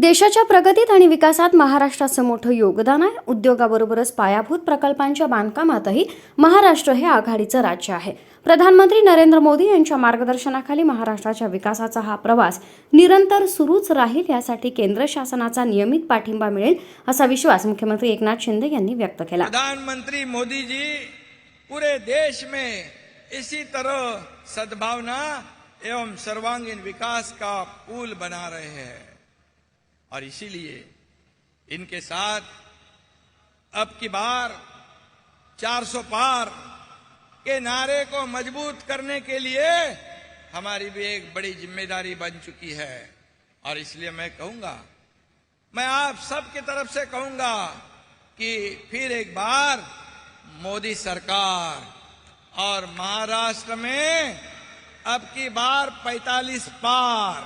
देशाच्या प्रगतीत आणि विकासात महाराष्ट्राचं मोठं योगदान आहे. उद्योगाबरोबरच पायाभूत प्रकल्पांच्या बांधकामातही महाराष्ट्र हे आघाडीचं राज्य आहे. प्रधानमंत्री नरेंद्र मोदी यांच्या मार्गदर्शनाखाली महाराष्ट्राच्या विकासाचा हा प्रवास निरंतर सुरूच राहील यासाठी केंद्र शासनाचा नियमित पाठिंबा मिळेल असा विश्वास मुख्यमंत्री एकनाथ शिंदे यांनी व्यक्त केला. प्रधानमंत्री मोदीजी पुरे देश में इसी तरह सद्भावना एवं सर्वांगीण विकास का पुल बना रहे हैं। और इसीलिए इनके साथ अब की बार 400 पार के नारे को मज़बूत करने के लिए हमारी भी एक बड़ी ज़िम्मेदारी बन चुकी है। और इसलिए मैं कहूँगा, मैं आप सबकी तरफ़ से कहूँगा कि फिर एक बार मोदी सरकार और महाराष्ट्र में अब की बार 45 पार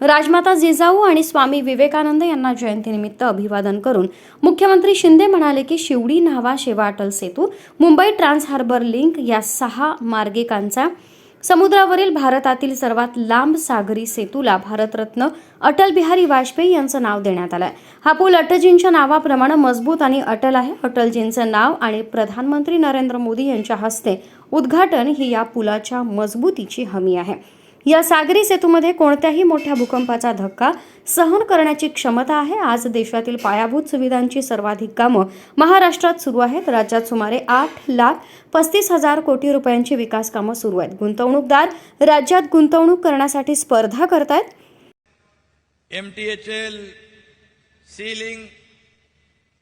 राजमाता जिजाऊ आणि स्वामी विवेकानंद यांना जयंतीनिमित्त अभिवादन करून मुख्यमंत्री शिंदे म्हणाले की Shivdi Nhava Sheva Atal Setu Mumbai trans harbour link या सहा मार्गिकांचा समुद्रावरील भारतातील सर्वात लांब सागरी सेतूला भारतरत्न अटल बिहारी वाजपेयी यांचं नाव देण्यात आलंय. हा पूल अटलजींच्या नावाप्रमाणे मजबूत आणि अटल आहे. अटलजींचं नाव आणि प्रधानमंत्री नरेंद्र मोदी यांच्या हस्ते उद्घाटन ही या पुलाच्या मजबूतीची हमी आहे. या सागरी सेतूमध्ये कोणत्याही मोठ्या भूकंपाचा धक्का सहन करण्याची क्षमता आहे. आज देशातील पायाभूत सुविधांची सर्वाधिक कामं महाराष्ट्रात सुरू आहेत. राज्यात सुमारे आठ लाख पस्तीस हजार कोटी रुपयांची विकास कामं सुरू आहेत. गुंतवणूकदार राज्यात गुंतवणूक करण्यासाठी स्पर्धा करतायत. M T H L ceiling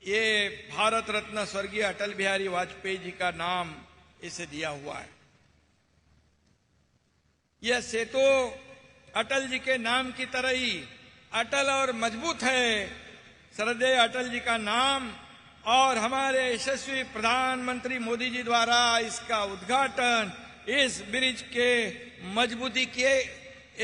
ये भारत रत्न स्वर्गीय अटल बिहारी वाजपेयी जी का नाम इसे दिया हुआ है। यह सेतु अटल जी के नाम की तरह ही अटल और मज़बूत है। श्रद्धेय अटल जी का नाम और हमारे यशस्वी प्रधानमंत्री मोदी जी द्वारा इसका उद्घाटन इस ब्रिज के मजबूती के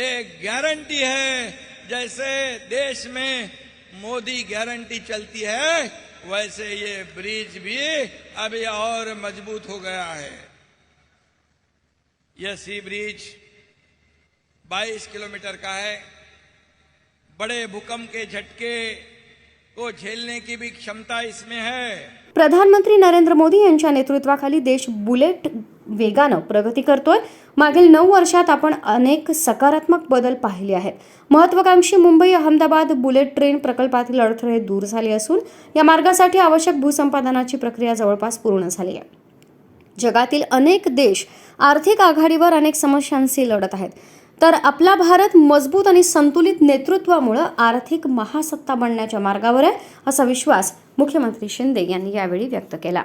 एक गारंटी है। जैसे देश में मोदी गारंटी चलती है, वैसे ये ब्रिज भी अभी और मज़बूत हो गया है। यह सी ब्रिज 22 किलोमीटर का है बड़े भूकंप के झटके को झेलने की भी क्षमता इसमें है। प्रधानमंत्री नरेंद्र मोदी यांच्या नेतृत्वाखाली देश बुलेट वेगानं प्रगती करतोय. मागील नऊ वर्षात आपण अनेक सकारात्मक बदल पाहिले आहेत. महत्वाकांक्षी मुंबई अहमदाबाद बुलेट ट्रेन प्रकल्पातील अडथळे दूर झाले असून या मार्गासाठी आवश्यक भूसंपादनाची प्रक्रिया जवळपास पूर्ण झाली आहे. जगातील अनेक देश आर्थिक आघाडीवर अनेक समस्यांशी लढत आहेत. तर आपला भारत मजबूत आणि संतुलित नेतृत्वामुळं आर्थिक महासत्ता बनण्याच्या मार्गावर आहे असा विश्वास मुख्यमंत्री शिंदे यांनी यावेळी व्यक्त केला.